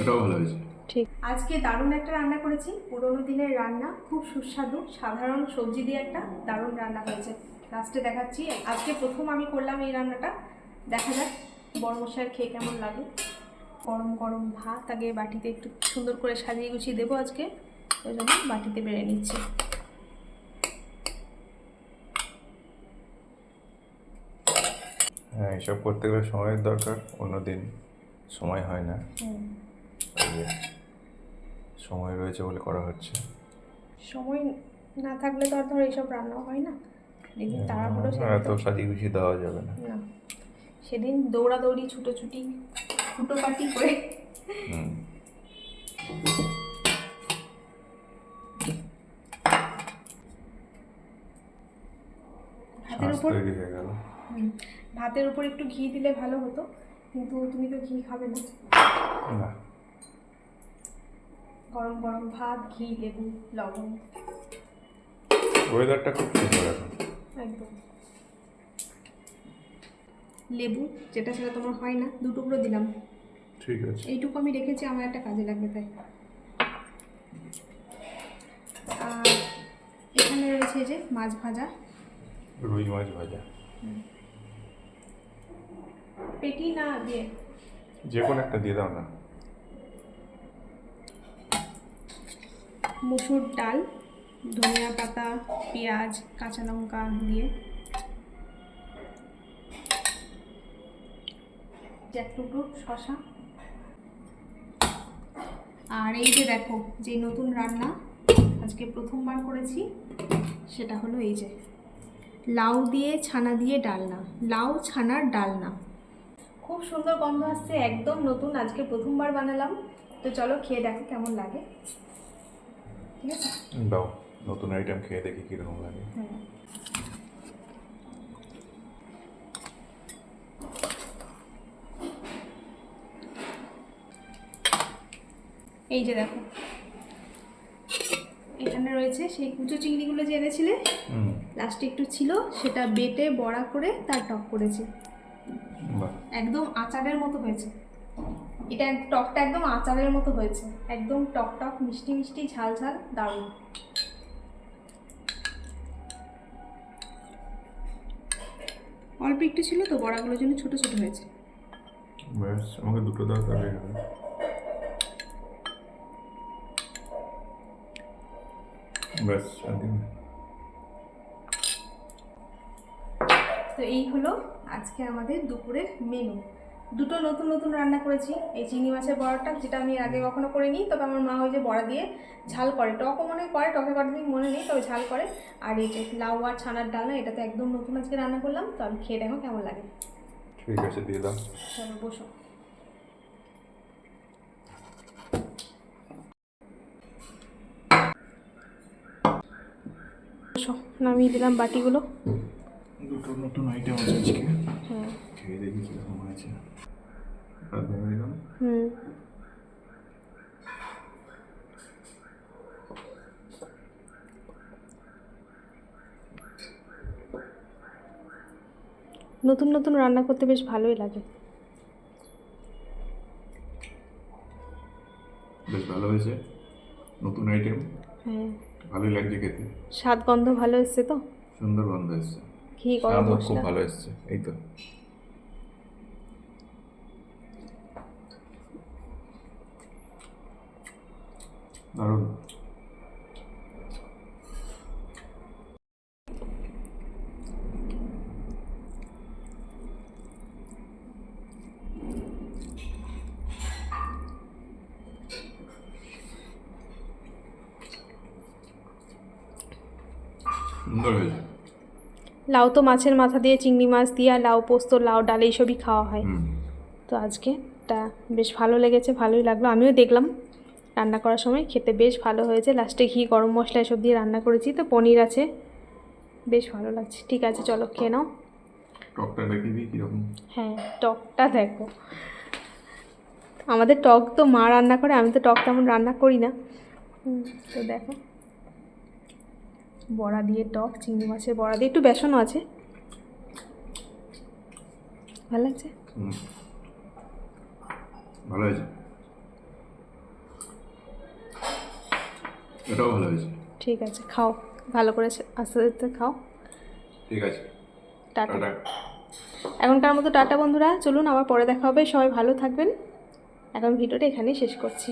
এটাও ভালো হয়েছে। ঠিক। আজকে দারুণ একটা রান্না করেছি। পুরোনো দিনের রান্না খুব সুস্বাদু সাধারণ সবজি দিয়ে একটা দারুণ রান্না হয়েছে। লাস্টে দেখাচ্ছি। আজকে প্রথম আমি করলাম এই রান্নাটা। দেখা যাক বড় মশাইয়ের খেয়ে কেমন লাগে। গরম গরম ভাত আগে বাটিতে একটু সুন্দর করে সাজিয়ে গুছিয়ে দেবো আজকে। ওই জন্য বাটিতে বেড়ে নিচ্ছি। হ্যাঁ এসব করতে গেলে সময়ের দরকার। অন্যদিন সময় হয় না। সময় রয়েছে বলে করা হচ্ছে। সময় না থাকলে তো আর ধর এইসব রান্নাও হয় না। যেদিন তাড়াহুড়ো এত সেদিন তো- সাজিয়ে গুছিয়ে দেওয়া যাবে না। সেদিন দৌড়াদৌড়ি ছুটোছুটি ফুটোপাটি করে। ভাতের উপর হয়ে ভাতের উপর একটু ঘি দিলে ভালো হতো কিন্তু তুমি তো ঘি খাবে না। গরম গরম ভাত ঘি লেবু লবণ। ওয়েদারটা খুব সুন্দর এখন। একদম। লেবু যেটা সেটা তোমার হয় না দু টুকরো দিলাম। ঠিক আছে। এইটুকু আমি রেখেছি আমার একটা কাজে লাগবে তাই। আর এখানে রয়েছে যে মাছ ভাজা। রুই মাছ ভাজা। পেটি না দিয়ে? যে কোনো একটা দিয়ে দাও না। মুসুর ডাল ধনিয়া পাতা পেঁয়াজ কাঁচা লঙ্কা দিয়ে। এক টুকরো শশা আর এই যে দেখো যে নতুন রান্না আজকে প্রথমবার করেছি সেটা হলো এই যে। লাউ দিয়ে ছানা দিয়ে ডালনা লাউ ছানার ডালনা। খুব সুন্দর গন্ধ আসছে একদম নতুন আজকে প্রথমবার বানালাম। তো চলো খেয়ে দেখো কেমন লাগে। ঠিক আছে দাও নতুন আইটেম খেয়ে দেখি কীরকম লাগে। এই যে দেখো। এখানে রয়েছে সেই কুচো চিংড়িগুলো যে এনেছিলে লাস্টে একটু ছিল সেটা বেটে বড়া করে তার টক করেছি। একদম আচারের মতো হয়েছে। এটা টকটা একদম আচারের মতো হয়েছে। একদম টক টক মিষ্টি মিষ্টি ঝাল ঝাল দারুণ। অল্প একটু ছিল তো বড়াগুলোর জন্য ছোট ছোট হয়েছে। ব্যাস আমাকে দুটো দাও তাহলে ব্যাস। তো এই হলো আজকে আমাদের দুপুরের মেনু দুটো নতুন নতুন রান্না করেছি। এই চিংড়ি মাছের বড়াটা যেটা আমি আগে কখনো করিনি তবে আমার মা ওই যে বড়া দিয়ে ঝাল করে। টকও মনে করে টকে করার দিন মনে নেই তবে ঝাল করে। আর এই যে লাউ আর ছানার ডালনা এটা তো একদম নতুন আজকে রান্না করলাম তো আমি খেয়ে দেখো কেমন লাগে। ঠিক আছে দিয়ে দাও। চলো বসো। বসো নামিয়ে দিলাম বাটিগুলো। দুটো নতুন আইটেম আছে আজকে। খেয়ে দেখি কীরকম হয়েছে। হুম। নতুন নতুন রান্না করতে বেশ ভালোই লাগে। বেশ ভালো হয়েছে। নতুন আইটেম হ্যাঁ। ভালোই লাগছে খেতে। স্বাদ গন্ধ ভালো এসছে তো? সুন্দর গন্ধ এসছে। ঘি গরম স্বাদও খুব ভালো এসছে। এই তো। দারুণ। সুন্দর হয়েছে। লাউ তো মাছের মাথা দিয়ে চিংড়ি মাছ দিয়ে আর লাউ পোস্ত লাউ ডাল এইসবই খাওয়া হয়। তো আজকে তা বেশ ভালো লেগেছে ভালোই লাগল। আমিও দেখলাম। রান্না করার সময় খেতে বেশ ভালো হয়েছে। লাস্টে ঘি গরম মশলা এসব দিয়ে রান্না করেছি। তো পনির আছে। বেশ ভালো লাগছে। ঠিক আছে চলো খেয়ে নাও। টকটা কীরকম? হ্যাঁ টকটা দেখো। আমাদের টক তো মা রান্না করে আমি তো টক তেমন রান্না করি না। তো দেখো। বড়া দিয়ে টক চিংড়ি মাছের বড়া দিয়ে। একটু বেসনও আছে। ভালো লাগছে? ভালো হয়েছে। এটাও ভালো হয়েছে। ঠিক আছে খাও। ভালো করে আস্তে আস্তে খাও। ঠিক আছে। টাটা। টাটা। এখনকার মতো টাটা বন্ধুরা চলুন আবার পরে দেখা হবে। সবাই ভালো থাকবেন। এখন ভিডিওটা এখানেই শেষ করছি।